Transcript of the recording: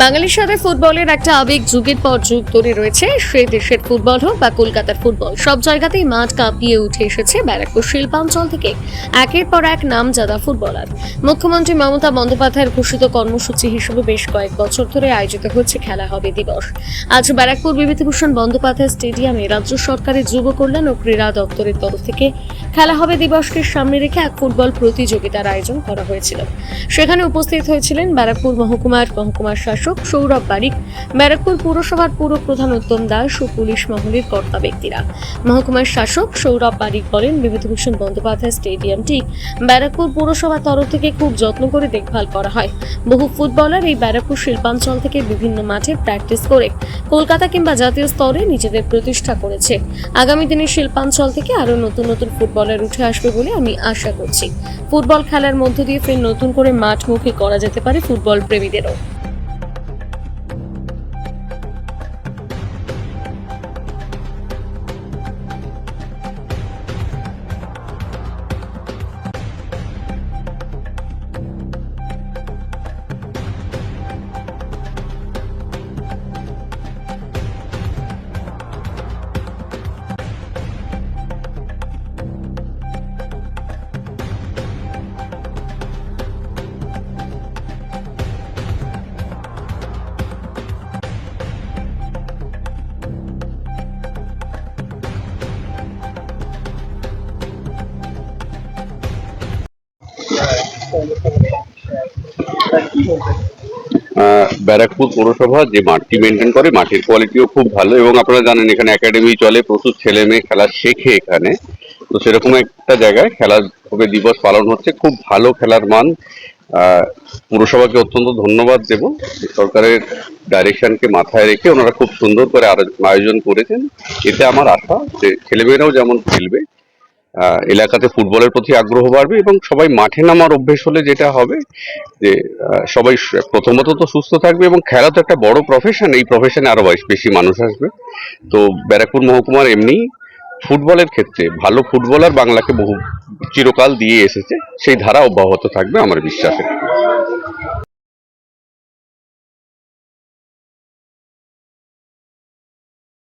বাঙালির সাথে ফুটবলের একটা আবেগ যুগের পর যুগ ধরে রয়েছে। সে দেশের ফুটবল হোক বা কলকাতার ফুটবল, সব জায়গাতেই মাঠ কাঁপিয়ে উঠে এসেছে ব্যারাকপুর শিল্পাঞ্চল থেকে। একের পর এক নামজাদা ফুটবলার। মুখ্যমন্ত্রী মমতা বন্দ্যোপাধ্যায়ের ঘোষিত কর্মসূচি হিসেবে বেশ কয়েক বছর ধরে আয়োজিত হচ্ছে খেলা হবে দিবস। আজ ব্যারাকপুর বিভূতিভূষণ বন্দ্যোপাধ্যায় স্টেডিয়ামে রাজ্য সরকারের যুব কল্যাণ ও ক্রীড়া দপ্তরের তরফ থেকে খেলা হবে দিবসকে সামনে রেখে এক ফুটবল প্রতিযোগিতার আয়োজন করা হয়েছিল। সেখানে উপস্থিত হয়েছিলেন ব্যারাকপুর মহকুমার মহকুমার শাসক সৌরভ বারিক, ব্যারাকপুর পুরসভার পুর প্রধান উত্তম দাস ও পুলিশ মহলের কর্তা ব্যক্তিরা। মহকুমার শাসক সৌরভ বারিক বলেন, বিভূতিভূষণ বন্দ্যোপাধ্যায় স্টেডিয়ামটি ব্যারাকপুর পুরসভার তরফ থেকে খুব যত্ন করে দেখভাল করা হয়। বহু ফুটবলার এই ব্যারাকপুর শিল্পাঞ্চল থেকে বিভিন্ন মাঠে প্র্যাকটিস করে কলকাতা কিংবা জাতীয় স্তরে নিজেদের প্রতিষ্ঠা করেছে। আগামী দিনে শিল্পাঞ্চল থেকে আরও নতুন নতুন ফুটবলার উঠে আসবে বলে আমি আশা করছি। ফুটবল খেলার মধ্য দিয়ে ফের নতুন করে মাঠমুখী করা যেতে পারে ফুটবল প্রেমীদেরও। ব্যারাকপুর পৌরসভা যে মাঠটি মেনটেন করে মাটির কোয়ালিটিও খুব ভালো এবং আপনারা জানেন এখানে একাডেমি চলে, প্রচুর ছেলে মেয়ে খেলা শেখে এখানে। তো সেরকম একটা জায়গায় খেলার হবে, দিবস পালন হচ্ছে, খুব ভালো খেলার মান। পুরসভাকে অত্যন্ত ধন্যবাদ দেব। সরকারের ডাইরেকশনকে মাথায় রেখে ওনারা খুব সুন্দর করে আয়োজন করেছেন। এতে আমার আশা যে ছেলেমেয়েরাও যেমন খেলবে এলাকাতে ফুটবলের প্রতি আগ্রহ বাড়বে এবং সবাই মাঠে নামার অভ্যেস হলে যেটা হবে যে সবাই প্রথমত তো সুস্থ থাকবে এবং খেলা তো একটা বড় প্রফেশন এই প্রফেশনে আরও বেশ- বেশি মানুষ আসবে। তো ব্যারাকপুর মহকুমার এমনি ফুটবলের ক্ষেত্রে, ভালো ফুটবলার বাংলাকে বহু চিরকাল দিয়ে এসেছে, সেই ধারা অব্যাহত থাকবে আমার বিশ্বাসে।